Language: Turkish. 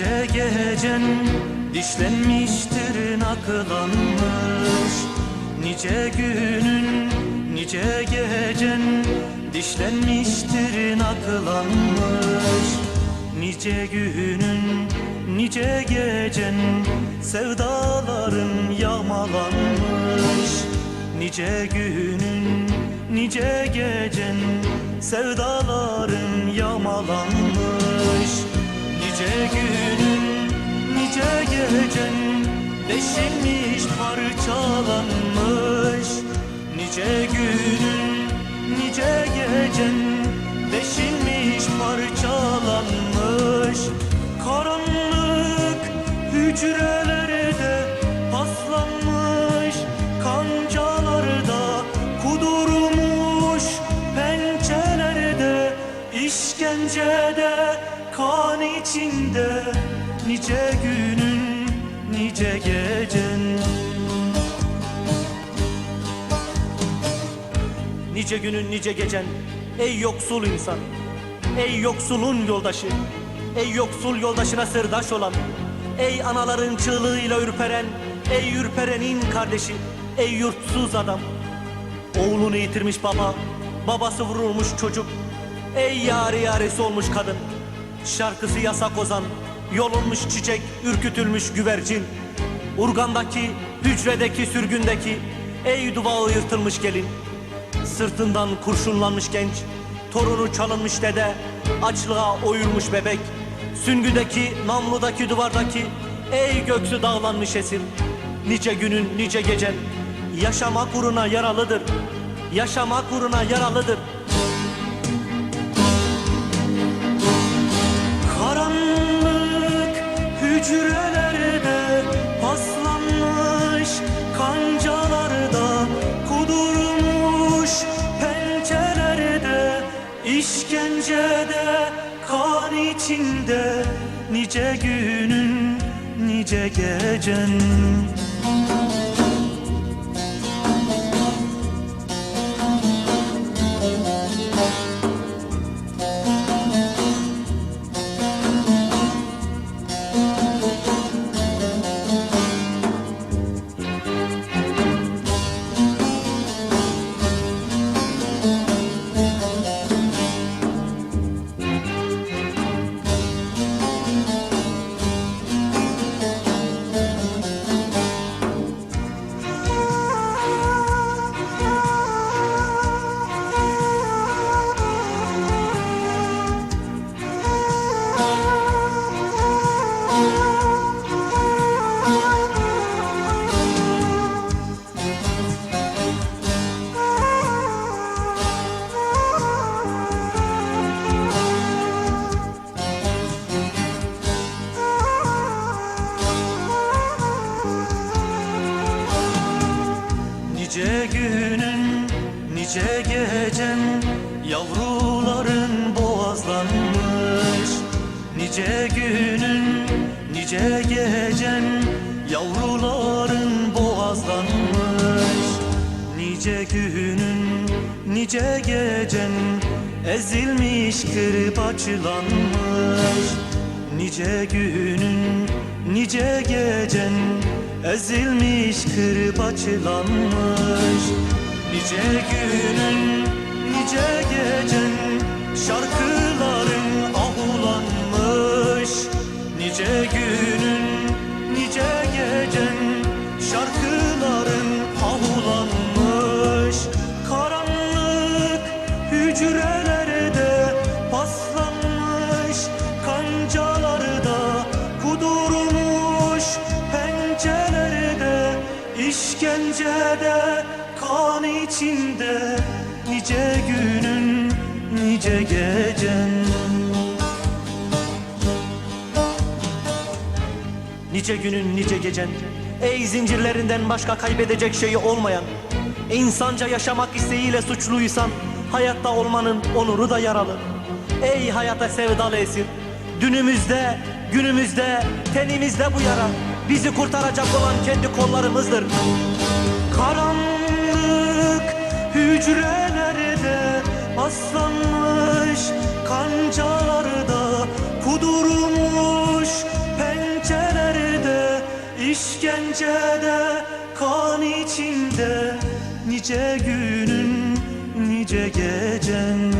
Nice gecen dişlenmiştir naklanmış. Nice günün nice gecen dişlenmiştir naklanmış. Nice günün nice gecen sevdaların yağmalanmış. Nice günün nice gecen sevdaların yağmalanmış Nice günün nice gecen deşilmiş parçalanmış. Nice günün nice gecen deşilmiş parçalanmış. Karanlık hücrelerde paslanmış Kancalarda kudurmuş pençelerde işkencede kan içinde Nice günün nice gecen. Nice günün nice gecen. Ey yoksul insan Ey yoksulun yoldaşı Ey yoksul yoldaşına sırdaş olan Ey anaların çığlığıyla ürperen Ey ürperenin kardeşi Ey yurtsuz adam. Oğlunu yitirmiş baba Babası vurulmuş çocuk Ey yari yaresi olmuş kadın Şarkısı yasak ozan Yolunmuş çiçek ürkütülmüş güvercin. Urgandaki hücredeki sürgündeki Ey duvağı yırtılmış gelin. Sırtından kurşunlanmış genç Torunu çalınmış dede Açlığa oyulmuş bebek. Süngüdeki, namludaki, duvardaki Ey göksü dağlanmış esir Nice günün, nice gecen Yaşamak uğruna yaralıdır. Yaşamak uğruna yaralıdır içinde nice günün nice gecen Nice günün, nice gecen Yavruların boğazlanmış. Nice günün, nice gecen Yavruların boğazlanmış. Nice günün, nice gecen Ezilmiş kırbaçlanmış Nice günün, nice gecen Ezilmiş kırbaçlanmış Nice günün, nice gecen Şarkıların ahulanmış. Nice günün, nice gecen Şarkıların ahulanmış. Karanlık hücrelerde işkencede kan içinde Nice günün nice gecen. Nice günün nice gecen. Ey zincirlerinden başka kaybedecek şeyi olmayan İnsanca yaşamak isteğiyle suçluysan Hayatta olmanın onuru da yaralı. Ey hayata sevdalı esir Dünümüzde, günümüzde, tenimizde bu yara Bizi kurtaracak olan kendi kollarımızdır. Karanlık hücrelerde aslanmış kancalarda kudurmuş pencerelerde işkencede kan içinde nice günün nice gecen